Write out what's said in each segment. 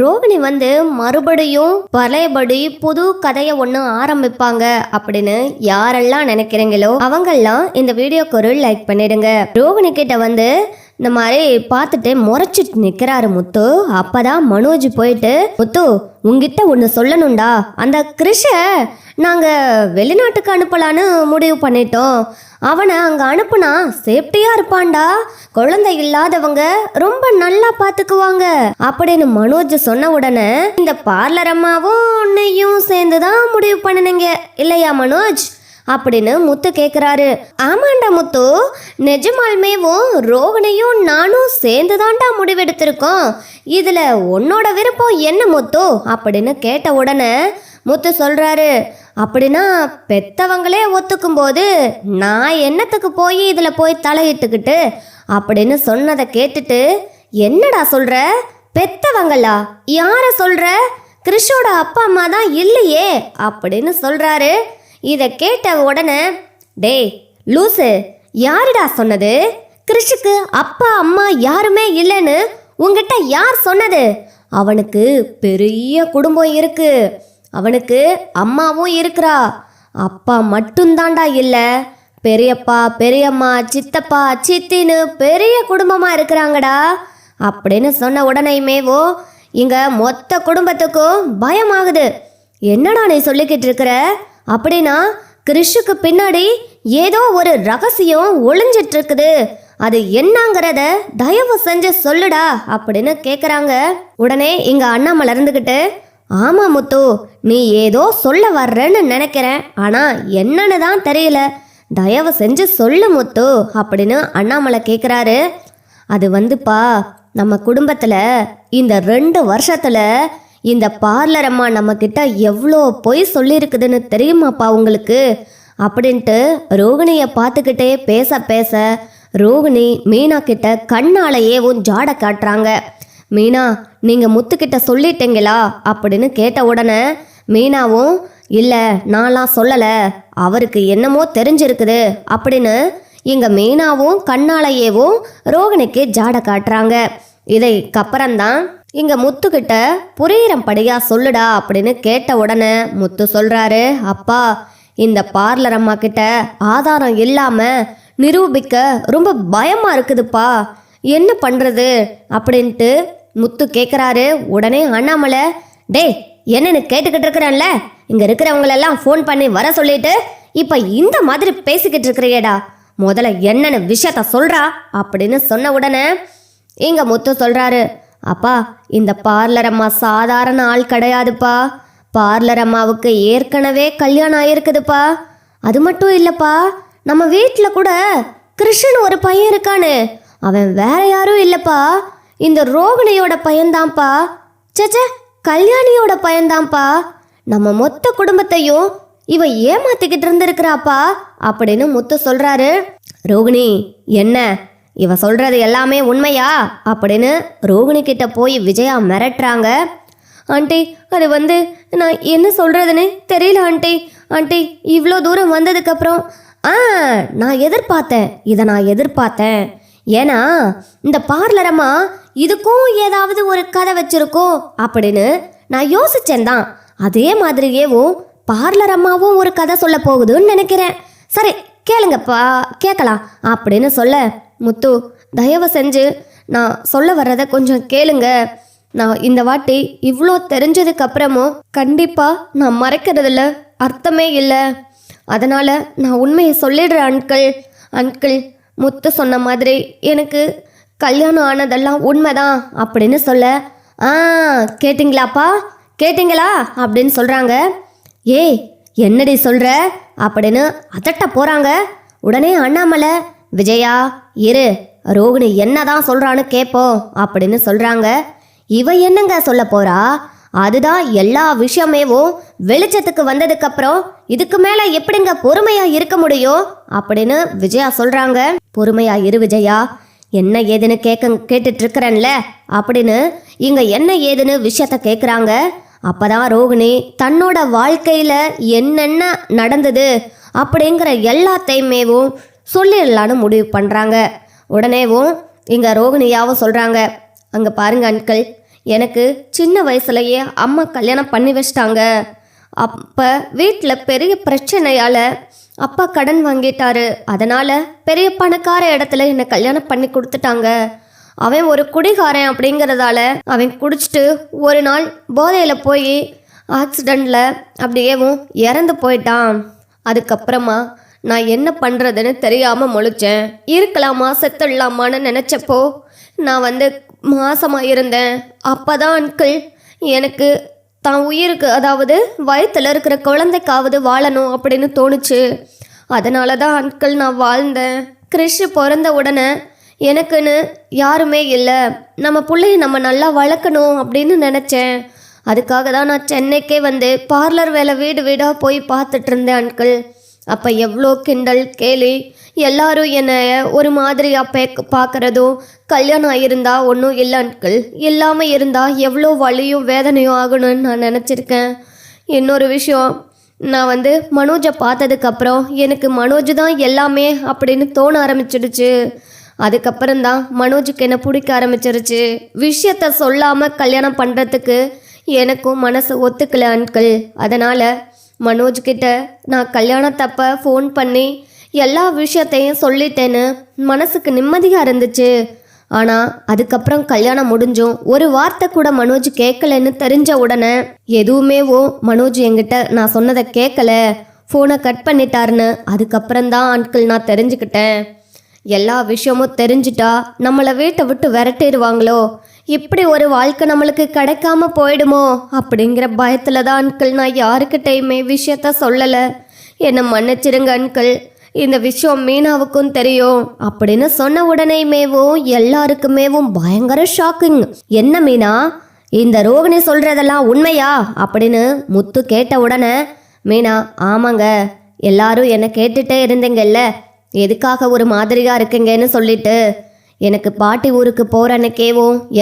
ரோகிணி வந்து மறுபடியும் பழையபடி புது கதையை ஒன்று ஆரம்பிப்பாங்க அப்படின்னு யாரெல்லாம் நினைக்கிறீங்களோ அவங்கெல்லாம் இந்த வீடியோக்கு ஒரு லைக் பண்ணிடுங்க. ரோகிணி கிட்ட வந்து இந்த மாதிரி பார்த்துட்டு முறைச்சிட்டு நிற்கிறாரு முத்து. அப்பதான் மனோஜ் போயிட்டு முத்து உங்ககிட்ட ஒன்று சொல்லணும்டா. அந்த கிருஷ நாங்கள் வெளிநாட்டுக்கு அனுப்பலான்னு முடிவு பண்ணிட்டோம். அவனை அங்கே அனுப்புனா சேஃப்டியாக இருப்பான்டா. குழந்தை இல்லாதவங்க ரொம்ப நல்லா பார்த்துக்குவாங்க அப்படின்னு மனோஜ் சொன்ன உடனே இந்த பார்லர் அம்மாவும் உன்னையும் சேர்ந்து தான் முடிவு பண்ணினீங்க. இல்லையா மனோஜ்? அப்படின்னு முத்து கேட்குறாரு ஆமாண்டா முத்து நிஜமாலுமேவும் ரோகனையும் நானும் சேர்ந்து தான்டா முடிவெடுத்திருக்கோம். இதில் உன்னோட விருப்பம் என்ன முத்து? அப்படின்னு கேட்ட உடனே முத்து சொல்கிறாரு அப்படின்னா பெத்தவங்களே ஒத்துக்கும் போது நான் என்னத்துக்கு போய் இதில் போய் தலையிட்டுக்கிட்டு? அப்படின்னு சொன்னதை கேட்டுட்டு என்னடா சொல்கிற பெத்தவங்களா? யாரை சொல்கிற கிறிஷோட அப்பா அம்மா தான் இல்லையே? அப்படின்னு சொல்கிறாரு இதை கேட்ட உடனே டேய் லூசு யாருடா சொன்னது? கிறிஷுக்கு அப்பா அம்மா யாருமே இல்லைன்னு உங்ககிட்ட யார் சொன்னது? அவனுக்கு பெரிய குடும்பம் இருக்கு. அவனுக்கு அம்மாவும் இருக்கிறா. அப்பா மட்டும்தாண்டா இல்லை. பெரியப்பா பெரியம்மா சித்தப்பா சித்தின்னு பெரிய குடும்பமாக இருக்கிறாங்கடா. அப்படின்னு சொன்ன உடனேயுமேவோ இங்கே மொத்த குடும்பத்துக்கும் பயமாகுது. என்னடா நீ சொல்லிக்கிட்டு இருக்கிற? அப்படின்னா கிறிஷுக்கு பின்னாடி ஏதோ ஒரு ரகசியம் ஒளிஞ்சிட்டு இருக்குது அது என்னங்கிறத தயவு செஞ்சு சொல்லுடா அப்படின்னு கேக்குறாங்க. உடனே இங்க அண்ணாமலை இருந்துகிட்டு ஆமா முத்து நீ ஏதோ சொல்ல வர்றேன்னு நினைக்கிறேன். ஆனா என்னன்னு தான் தெரியல. தயவு செஞ்சு சொல்லு முத்து அப்படின்னு அண்ணாமலை கேட்குறாரு அது வந்துப்பா நம்ம குடும்பத்தில் இந்த ரெண்டு வருஷத்தில் இந்த பார்லர் அம்மா நம்ம கிட்ட எவ்வளோ பொய் சொல்லியிருக்குதுன்னு தெரியுமாப்பா உங்களுக்கு? அப்படின்ட்டு ரோகிணியை பார்த்துக்கிட்டே பேச பேச ரோகிணி மீனா கிட்ட கண்ணாலேயேவும் ஜாட காட்டுறாங்க. மீனா நீங்க முத்துக்கிட்ட சொல்லிட்டீங்களா? அப்படின்னு கேட்ட உடனே மீனாவும் இல்லை நான்லாம் சொல்லலை. அவருக்கு என்னமோ தெரிஞ்சிருக்குது. அப்படின்னு இங்க மீனாவும் கண்ணாலேயேவும் ரோகிணிக்கு ஜாட காட்டுறாங்க. இதைக்கப்புறம்தான் இங்க முத்துக்கிட்ட புரியிறம்படியா சொல்லுடா அப்படின்னு கேட்ட உடனே முத்து சொல்றாரு அப்பா இந்த பார்லர் அம்மா கிட்ட ஆதாரம் இல்லாம நிரூபிக்க ரொம்ப பயமா இருக்குதுப்பா. என்ன பண்றது? அப்படின்ட்டு முத்து கேட்குறாரு உடனே அண்ணாமலை டேய் என்னன்னு கேட்டுக்கிட்டு இருக்கிறேன்ல. இங்க இருக்கிறவங்களெல்லாம் ஃபோன் பண்ணி வர சொல்லிட்டு இப்ப இந்த மாதிரி பேசிக்கிட்டு இருக்கிறியேடா. முதல்ல என்னன்னு விஷயத்த சொல்றா. அப்படின்னு சொன்ன உடனே இங்க முத்து சொல்றாரு அப்பா இந்த பார்லர் அம்மா சாதாரண ஆள் கிடையாதுப்பா. பார்லர் அம்மாவுக்கு ஏற்கனவே கல்யாணம் ஆயிருக்குதுப்பா. அது மட்டும் இல்லைப்பா நம்ம வீட்டில் கூட கிருஷ்ணன் ஒரு பையன் இருக்கானு. அவன் வேற யாரும் இல்லைப்பா. இந்த ரோகிணியோட பையன்தான்ப்பா. சேச்சே கல்யாணியோட பையன்தான்ப்பா. நம்ம மொத்த குடும்பத்தையும் இவ ஏமாத்திக்கிட்டு இருந்திருக்கிறாப்பா அப்படின்னு முத்து சொல்றாரு. ரோகிணி என்ன? இவ சொல்றது எல்லாமே உண்மையா? அப்படின்னு ரோகிணி கிட்ட போய் விஜயா மிரட்டுறாங்க. ஆண்டி அது வந்து நான் என்ன சொல்றதுன்னு தெரியல ஆண்டி. ஆண்டி இவ்வளோ தூரம் வந்ததுக்கப்புறம் ஆ நான் எதிர்பார்த்தேன். இதை நான் எதிர்பார்த்தேன். ஏன்னா இந்த பார்லரம்மா இதுக்கும் ஏதாவது ஒரு கதை வச்சிருக்கோம் அப்படின்னு நான் யோசிச்சேன் தான். அதே மாதிரியேவும் பார்லர் அம்மாவும் ஒரு கதை சொல்ல போகுதுன்னு நினைக்கிறேன். சரி கேளுங்கப்பா கேட்கலாம் அப்படின்னு சொல்ல முத்து தயவு செஞ்சு நான் சொல்ல வர்றதை கொஞ்சம் கேளுங்க. நான் இந்த வாட்டி இவ்வளோ தெரிஞ்சதுக்கு அப்புறமும் கண்டிப்பாக நான் மறைக்கிறதுல அர்த்தமே இல்லை. அதனால் நான் உண்மையை சொல்லிடுறேன் அண்கள் அண்கள் முத்து சொன்ன மாதிரி எனக்கு கல்யாணம் ஆனதெல்லாம் உண்மைதான் அப்படின்னு சொல்ல. ஆ கேட்டிங்களாப்பா? கேட்டிங்களா? அப்படின்னு சொல்கிறாங்க ஏய் என்னடி சொல்கிற அப்படின்னு அதட்ட போகிறாங்க உடனே அண்ணாமலை விஜயா இரு. ரோகிணி என்னதான் சொல்றான்னு கேட்போம் அப்படின்னு சொல்றாங்க. இவ என்னங்க சொல்ல போறா? அதுதான் எல்லா விஷயமேவும் வெளிச்சத்துக்கு வந்ததுக்கு அப்புறம் இதுக்கு மேல எப்படிங்க பொறுமையா இருக்க முடியும் அப்படின்னு விஜயா சொல்றாங்க. பொறுமையா இரு விஜயா. என்ன ஏதுன்னு கேட்க கேட்டுட்டு இருக்கிறேன்ல அப்படின்னு இங்க என்ன ஏதுன்னு விஷயத்த கேக்குறாங்க. அப்பதான் ரோகிணி தன்னோட வாழ்க்கையில என்னென்ன நடந்தது அப்படிங்கிற எல்லாத்தையுமேவும் சொல்லிடலான்னு முடிவு பண்ணுறாங்க உடனேவும் இங்கே ரோகிணியாவும் சொல்கிறாங்க அங்கே பாருங்க அன்கள் எனக்கு சின்ன வயசுலயே அம்மா கல்யாணம் பண்ணி வச்சிட்டாங்க. அப்போ வீட்டில் பெரிய பிரச்சனையால் அப்பா கடன் வாங்கிட்டாரு. அதனால் பெரிய பணக்கார இடத்துல என்னை கல்யாணம் பண்ணி கொடுத்துட்டாங்க. அவன் ஒரு குடிகாரன் அப்படிங்கிறதால அவன் குடிச்சிட்டு ஒரு நாள் போதையில் போய் ஆக்சிடெண்ட்டில் அப்படியேவும் இறந்து போயிட்டான். அதுக்கப்புறமா நான் என்ன பண்ணுறதுன்னு தெரியாமல் முழிச்சேன். இருக்கலாமா செத்துடலாமான்னு நினச்சப்போ நான் வந்து மாசமாக இருந்தேன். அப்போ தான் அன்கிள் எனக்கு தான் உயிருக்கு அதாவது வயத்தில் இருக்கிற குழந்தைக்காவது வாழணும் அப்படின்னு தோணுச்சு. அதனால தான் அன்கிள் நான் வாழ்ந்தேன். கிறிஷ் பிறந்த உடனே எனக்குன்னு யாருமே இல்லை. நம்ம பிள்ளைய நம்ம நல்லா வளர்க்கணும் அப்படின்னு நினச்சேன். அதுக்காக தான் நான் சென்னைக்கே வந்து பார்லர் வேலை வீடு வீடாக போய் பார்த்துட்டு இருந்தேன் அப்போ எவ்வளோ கிண்டல் கேலி எல்லாரும் என்னை ஒரு மாதிரியாக பே பார்க்குறதும் கல்யாணம் ஆகியிருந்தா ஒன்றும் இல்லை இல்லாமல் இருந்தால் எவ்வளோ வலியும் வேதனையும் ஆகணும்னு நான் நினச்சிருக்கேன். இன்னொரு விஷயம் நான் வந்து மனோஜை பார்த்ததுக்கப்புறம் எனக்கு மனோஜ் தான் எல்லாமே அப்படின்னு தோண ஆரம்பிச்சிடுச்சு. அதுக்கப்புறம் தான் மனோஜுக்கு என்ன பிடிக்க ஆரம்பிச்சிருச்சு. விஷயத்த சொல்லாமல் கல்யாணம் பண்ணுறதுக்கு எனக்கும் மனசு ஒத்துக்கல அன்கள் அதனால் மனோஜ்கிட்ட நான் கல்யாணத்தப்ப ஃபோன் பண்ணி எல்லா விஷயத்தையும் சொல்லிட்டேன்னு மனசுக்கு நிம்மதியாக இருந்துச்சு. ஆனால் அதுக்கப்புறம் கல்யாணம் முடிஞ்சும் ஒரு வார்த்தை கூட மனோஜ் கேட்கலன்னு தெரிஞ்ச உடனே எதுவுமேவோ மனோஜ் என்கிட்ட நான் சொன்னதை கேட்கல ஃபோனை கட் பண்ணிட்டாருன்னு அதுக்கப்புறம் தான் அன்கிள் நான் தெரிஞ்சுக்கிட்டேன். எல்லா விஷயமும் தெரிஞ்சிட்டா நம்மளை வீட்டை விட்டு விரட்டிடுவாங்களோ? இப்படி ஒரு வாழ்க்கை நம்மளுக்கு கிடைக்காம போயிடுமோ? அப்படிங்கிற பயத்தில் தான் அன்கிள். நான் யாருக்கிட்டையுமே விஷயத்த சொல்லலை. என்னை மன்னிச்சிருங்க அன்கிள். இந்த விஷயம் மீனாவுக்கும் தெரியும். அப்படின்னு சொன்ன உடனேமேவும் எல்லாருக்குமேவும் பயங்கர ஷாக்கிங் என்ன மீனா? இந்த ரோகிணி சொல்கிறதெல்லாம் உண்மையா? அப்படின்னு முத்து கேட்ட உடனே மீனா ஆமாங்க. எல்லாரும் என்னை கேட்டுட்டே இருந்தீங்கல்ல. எதுக்காக ஒரு மாதிரியாக இருக்கீங்கன்னு சொல்லிட்டு எனக்கு பாட்டி ஊருக்கு போகிற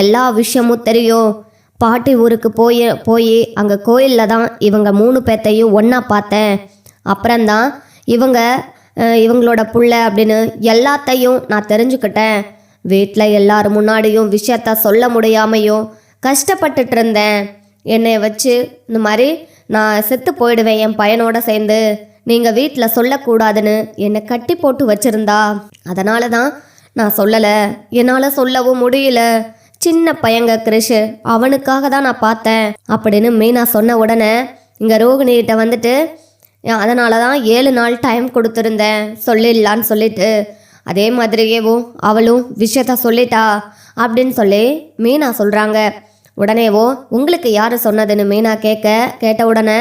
எல்லா விஷயமும் தெரியும். பாட்டி ஊருக்கு போய் போய் அங்கே கோயிலில் தான் இவங்க மூணு பேர்த்தையும் ஒன்றா பார்த்தேன். அப்புறம்தான் இவங்க இவங்களோட புள்ள அப்படின்னு எல்லாத்தையும் நான் தெரிஞ்சுக்கிட்டேன். வீட்டில் எல்லார் முன்னாடியும் விஷயத்த சொல்ல முடியாமையும் கஷ்டப்பட்டுட்டு இருந்தேன். என்னை வச்சு இந்த மாதிரி நான் செத்து போயிடுவேன் என் பையனோட சேர்ந்து. நீங்கள் வீட்டில் சொல்லக்கூடாதுன்னு என்னை கட்டி போட்டு வச்சுருந்தா. அதனால தான் நான் சொல்லலை. என்னால் சொல்லவும் முடியல. சின்ன பையங்க கிரிஷ் அவனுக்காக தான் நான் பார்த்தேன் அப்படின்னு மீனா சொன்ன உடனே இங்கே ரோகிணிகிட்ட வந்துட்டு அதனால தான் ஏழு நாள் டைம் கொடுத்துருந்தேன். சொல்லிடலான்னு சொல்லிட்டு அதே மாதிரியேவும் அவளும் விஷயத்த சொல்லிட்டா. அப்படின்னு சொல்லி மீனா சொல்கிறாங்க உடனேவோ உங்களுக்கு யார் சொன்னதுன்னு மீனா கேட்க? கேட்ட உடனே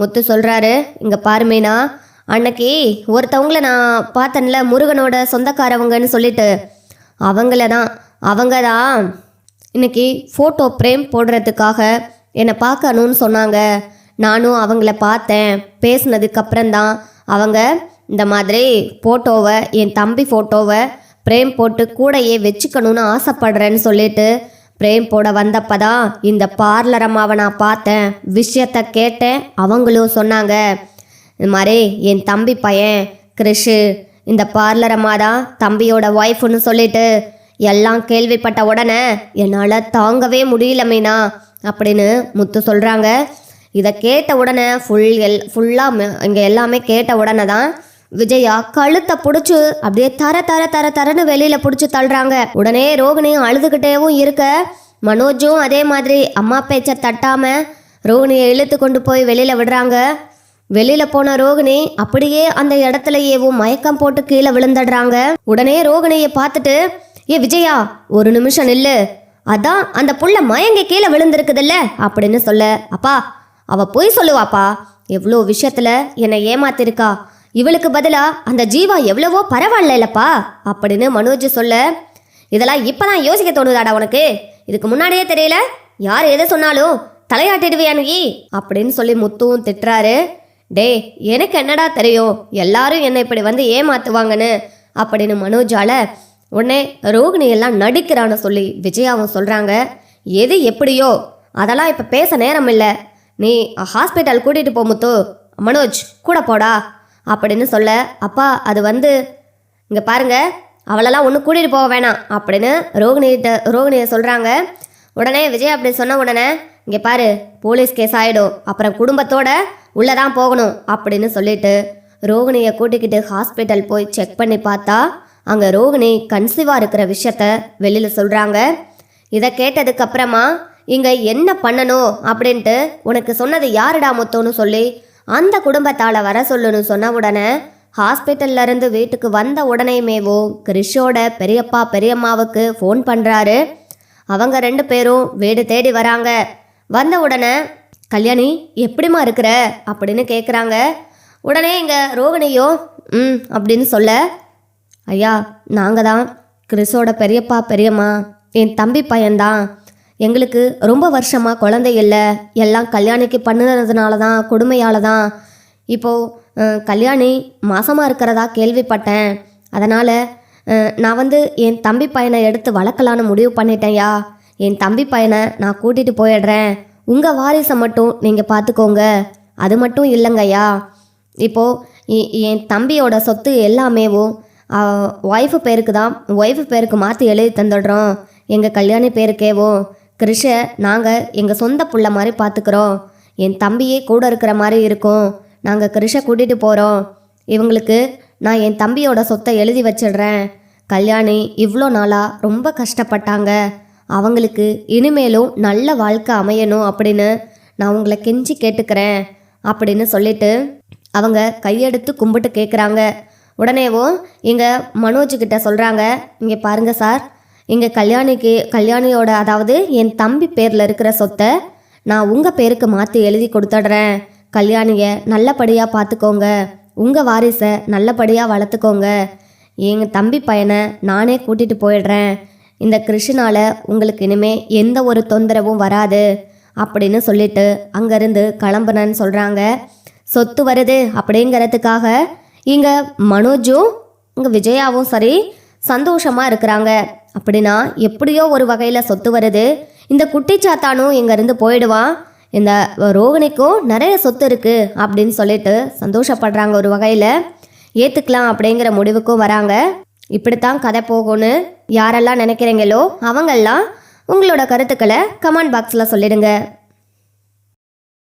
முத்து சொல்கிறாரு இங்கே பாரு மீனா அன்னைக்கு ஒருத்தவங்கள நான் பார்த்தேன்ல முருகனோட சொந்தக்காரவங்கன்னு சொல்லிட்டு. அவங்கள தான் அவங்க தான் இன்னைக்கு ஃபோட்டோ ஃப்ரேம் போடுறதுக்காக என்னை பார்க்கணும்னு சொன்னாங்க. நானும் அவங்கள பார்த்தேன். பேசினதுக்கு தான் அவங்க இந்த மாதிரி ஃபோட்டோவை என் தம்பி ஃபோட்டோவை பிரேம் போட்டு கூடையே வச்சுக்கணும்னு ஆசைப்படுறேன்னு சொல்லிட்டு பிரேம் போட வந்தப்பதான் இந்த பார்லர் அம்மாவை நான் பார்த்தேன். விஷயத்த கேட்டேன். அவங்களும் சொன்னாங்க. இது மாதிரி என் தம்பி பையன் கிறிஷு இந்த பார்லர் அம்மா தான் தம்பியோட ஒய்ஃப்னு சொல்லிட்டு எல்லாம் கேள்விப்பட்ட உடனே என்னால் தாங்கவே முடியல மீனா அப்படின்னு முத்து சொல்கிறாங்க இதை கேட்ட உடனே ஃபுல் எல் ஃபுல்லாக இங்கே எல்லாமே கேட்ட உடனே தான் விஜயா கழுத்தை பிடிச்சி அப்படியே தர தர தர தரன்னு வெளியில் பிடிச்சி தள்ளுறாங்க. உடனே ரோகிணியும் அழுதுகிட்டேவும் இருக்க. மனோஜும் அதே மாதிரி அம்மா பேச்சை தட்டாம ரோகிணியை இழுத்து கொண்டு போய் வெளியில் விடுறாங்க. வெளியில் போன ரோகிணி அப்படியே அந்த இடத்துலயேவும் மயக்கம் போட்டு கீழே விழுந்துடுறாங்க. உடனே ரோகிணியை பார்த்துட்டு ஏ விஜயா ஒரு நிமிஷம் நில்லு. அதான் அந்த புள்ள மயங்கி கீழே விழுந்திருக்குதுல்ல அப்படின்னு சொல்ல. அப்பா அவ போய் சொல்லுவாப்பா. எவ்வளோ விஷயத்துல என்னை ஏமாத்திருக்கா. இவளுக்கு பதிலா அந்த ஜீவா எவ்வளவோ பரவாயில்லப்பா அப்படின்னு மனோஜ் சொல்ல. இதெல்லாம் இப்பதான் யோசிக்க தோணுதாடா உனக்கு? இதுக்கு முன்னாடியே தெரியல? யார் எதை சொன்னாலும் தலையாட்டிடுவியானுகி அப்படின்னு சொல்லி முத்துவும் திட்டுறாரு. டேய் எனக்கு என்னடா தெரியும்? எல்லாரும் என்னை இப்படி வந்து ஏமாத்துவாங்கன்னு. அப்படின்னு மனோஜால உடனே ரோகிணி எல்லாம் நடிக்கிறான்னு சொல்லி விஜயாவும் சொல்கிறாங்க எது எப்படியோ? அதெல்லாம் இப்போ பேச நேரம் இல்லை. நீ ஹாஸ்பிட்டல் கூட்டிகிட்டு போ முத்து. மனோஜ் கூட போடா. அப்படின்னு சொல்ல அப்பா அது வந்து இங்கே பாருங்க. அவளெல்லாம் ஒன்றும் கூட்டிகிட்டு போக வேணாம். அப்படின்னு ரோகிணிகிட்ட ரோகிணியை சொல்கிறாங்க உடனே விஜய் அப்படி சொன்ன உடனே இங்கே பாரு போலீஸ் கேஸ் ஆகிடும் அப்புறம் குடும்பத்தோட உள்ளதான் போகணும் அப்படின்னு சொல்லிட்டு ரோகிணியை கூட்டிக்கிட்டு ஹாஸ்பிட்டல் போய் செக் பண்ணி பார்த்தா அங்கே ரோகிணி கன்சீவாக இருக்கிற விஷயத்த வெளியில் சொல்கிறாங்க இதை கேட்டதுக்கப்புறமா இங்கே என்ன பண்ணணும்? அப்படின்ட்டு உனக்கு சொன்னது யாருடா முத்தோன்னு சொல்லி அந்த குடும்பத்தால் வர சொல்லுன்னு சொன்ன உடனே ஹாஸ்பிட்டல்லேருந்து வீட்டுக்கு வந்த உடனேமேவோ கிறிஷோட பெரியப்பா பெரியம்மாவுக்கு ஃபோன் பண்ணுறாரு அவங்க ரெண்டு பேரும் வீடு தேடி வராங்க. வந்த உடனே கல்யாணி எப்படிம்மா இருக்கிற? அப்படின்னு கேட்குறாங்க உடனே இங்கே ரோகிணியோ ம் அப்படின்னு சொல்ல ஐயா நாங்கள் தான். கிறிஸோட பெரியப்பா பெரியம்மா என் தம்பி பையன்தான். எங்களுக்கு ரொம்ப வருஷமாக குழந்தை இல்லை. எல்லாம் கல்யாணிக்கு பண்ணுனதுனால தான் கொடுமையால் தான் இப்போது கல்யாணி மாசமாக இருக்கிறதா கேள்விப்பட்டேன். அதனால் நான் வந்து என் தம்பி பையனை எடுத்து வளர்க்கலான்னு முடிவு பண்ணிட்டேன்யா என் தம்பி பையனை நான் கூட்டிகிட்டு போயிடுறேன். உங்கள் வாரிசை மட்டும் நீங்கள் பார்த்துக்கோங்க அது மட்டும் இல்லைங்கய்யா. இப்போது என் தம்பியோட சொத்து எல்லாமேவும் ஒய்ஃபு பேருக்கு தான் ஒய்ஃபு பேருக்கு மாற்றி எழுதி தந்துடுறோம். எங்கள் கல்யாணி பேருக்கேவோ கிருஷ நாங்கள் எங்கள் சொந்த புள்ள மாதிரி பார்த்துக்குறோம் என் தம்பியே கூட இருக்கிற மாதிரி இருக்கும். நாங்கள் கிருஷை கூட்டிகிட்டு போகிறோம் இவங்களுக்கு நான் என் தம்பியோட சொத்தை எழுதி வச்சிடுறேன். கல்யாணி இவ்வளோ நாளாக ரொம்ப கஷ்டப்பட்டாங்க. அவங்களுக்கு இனிமேலும் நல்ல வாழ்க்கை அமையணும் அப்படின்னு நான் உங்களை கெஞ்சி கேட்டுக்கிறேன் அப்படின்னு சொல்லிட்டு அவங்க கையெடுத்து கும்பிட்டு கேட்குறாங்க உடனேவும் இங்கே மனோஜ்கிட்ட சொல்கிறாங்க இங்கே பாருங்க சார் இங்கே கல்யாணிக்கு கல்யாணியோட அதாவது என் தம்பி பேரில் இருக்கிற சொத்தை நான் உங்கள் பேருக்கு மாற்றி எழுதி கொடுத்துட்றேன். கல்யாணியை நல்லபடியாக பார்த்துக்கோங்க உங்கள் வாரிசை நல்லபடியாக வளர்த்துக்கோங்க. எங்கள் தம்பி பையனை நானே கூட்டிகிட்டு போயிடுறேன். இந்த கிருஷ்ணால உங்களுக்கு இனிமே எந்த ஒரு தொந்தரவும் வராது அப்படின்னு சொல்லிட்டு அங்கேருந்து கிளம்புனேன்னு சொல்கிறாங்க சொத்து வருது அப்படிங்கிறதுக்காக இங்கே மனோஜும் இங்கே விஜயாவும் சரி சந்தோஷமாக இருக்கிறாங்க. அப்படின்னா எப்படியோ ஒரு வகையில் சொத்து வருது. இந்த குட்டிச்சாத்தானும் இங்கேருந்து போயிடுவான். இந்த ரோகிணிக்கும் நிறைய சொத்து இருக்குது அப்படின்னு சொல்லிட்டு சந்தோஷப்படுறாங்க ஒரு வகையில். ஏற்றுக்கலாம் அப்படிங்கிற முடிவுக்கும் வராங்க. இப்படித்தான் கதை போகும்னு யாரெல்லாம் நினைக்கிறீங்களோ அவங்கெல்லாம் உங்களோட கருத்துக்களை கமெண்ட் பாக்ஸில் சொல்லிடுங்க.